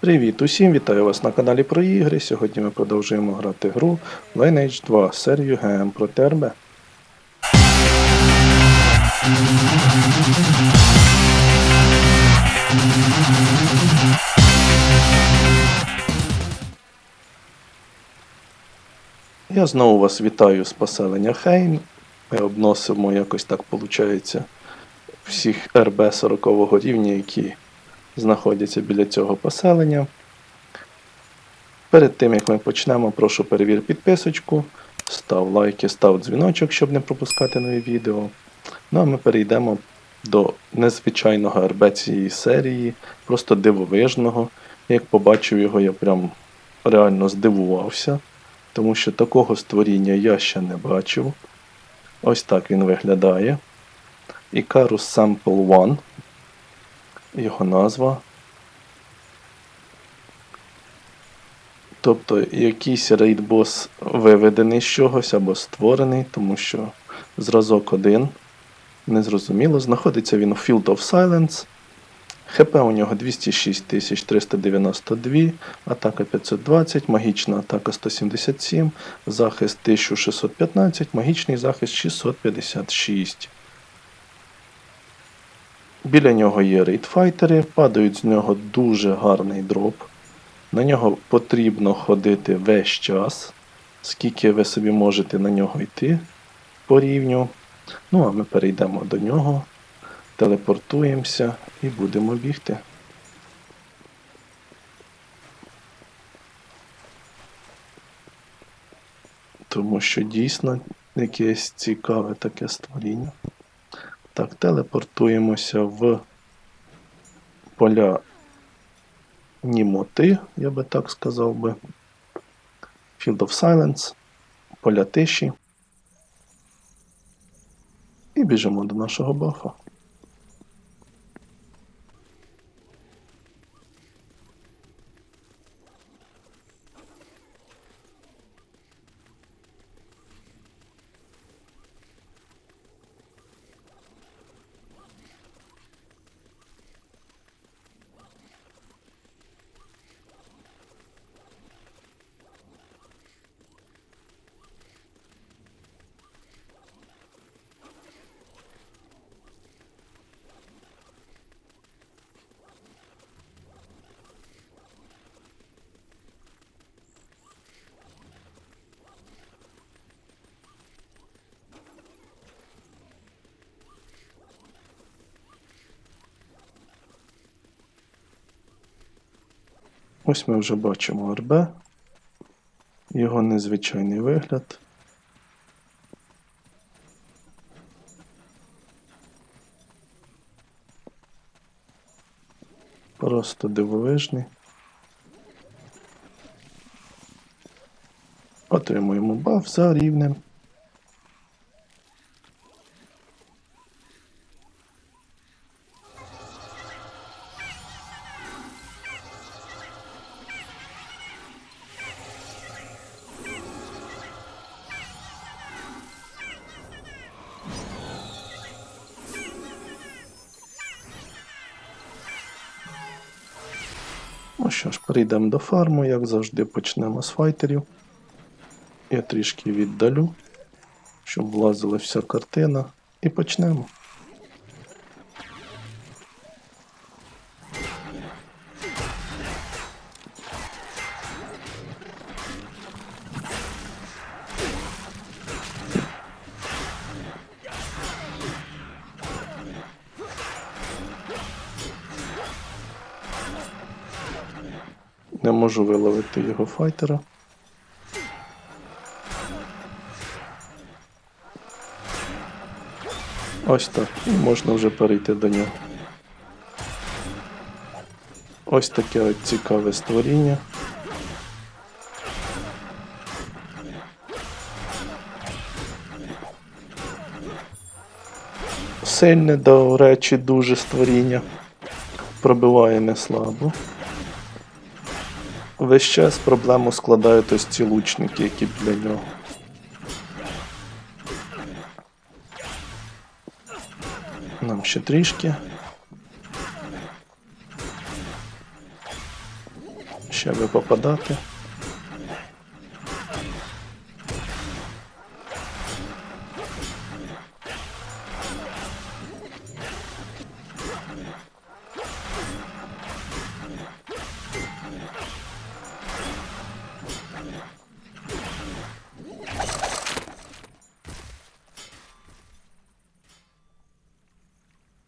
Привіт усім, вітаю вас на каналі про ігри. Сьогодні ми продовжуємо грати гру Lineage 2 серію ГМ проти РБ. Я знову вас вітаю з поселення Хейм. Ми обносимо якось так виходить всіх РБ 40 рівня, які знаходяться біля цього поселення. Перед тим як ми почнемо, прошу перевір підписочку, став лайки, став дзвіночок, щоб не пропускати нові відео. Ну а ми перейдемо до незвичайного РБ цієї серії, просто дивовижного. Як побачив його, я прям реально здивувався, тому що такого створіння я ще не бачив. Ось так він виглядає. Icarus Sample One. Його назва. Тобто якийсь рейдбос виведений з чогось або створений, тому що зразок один. Незрозуміло. Знаходиться він у Field of Silence. ХП у нього 206 392, атака 520, магічна атака 177, захист 1615, магічний захист 656. Біля нього є рейдфайтери, падають з нього дуже гарний дроп. На нього потрібно ходити весь час, скільки ви собі можете на нього йти по рівню. Ну, а ми перейдемо до нього, телепортуємося і будемо бігти. Тому що дійсно якесь цікаве таке створіння. Так, телепортуємося в поля німоти, я би так сказав би. Field of Silence, поля тиші. І біжимо до нашого бафа. Ось ми вже бачимо РБ, його незвичайний вигляд. Просто дивовижний. Отримуємо баф за рівнем. Ну що ж, прийдемо до фарму, як завжди, почнемо з файтерів. Я трішки віддалю, щоб влазила вся картина. І почнемо. Можу виловити його файтера. Ось так. І можна вже перейти до нього. Ось таке от цікаве створіння. Сильне, до речі, дуже створіння. Пробиває не слабо. Весь час проблему складають ось ці лучники, які для нього. Нам ще трішки. Ще би попадати.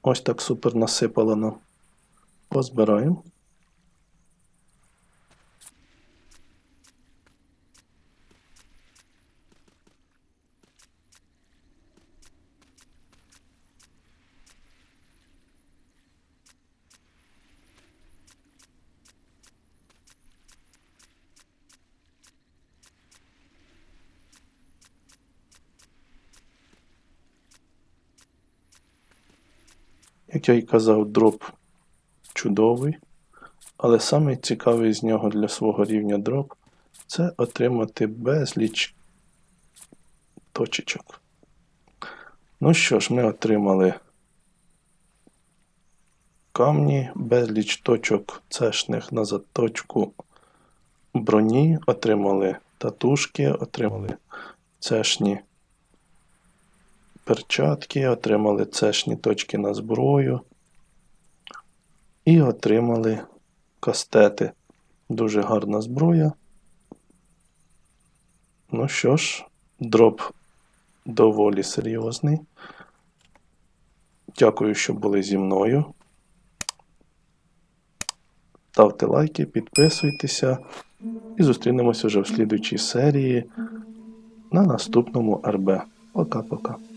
Ось так супер насипало нам. Позбираємо. Як я й казав, дроп чудовий, але самий цікавий з нього для свого рівня дроп це отримати безліч точечок. Ну що ж, ми отримали камні, безліч точок цешних на заточку броні, отримали татушки, отримали цешні перчатки, отримали цешні точки на зброю і отримали кастети. Дуже гарна зброя. Ну що ж, дроп доволі серйозний. Дякую, що були зі мною. Ставте лайки, підписуйтеся і зустрінемося вже в слідучій серії на наступному РБ. Пока-пока.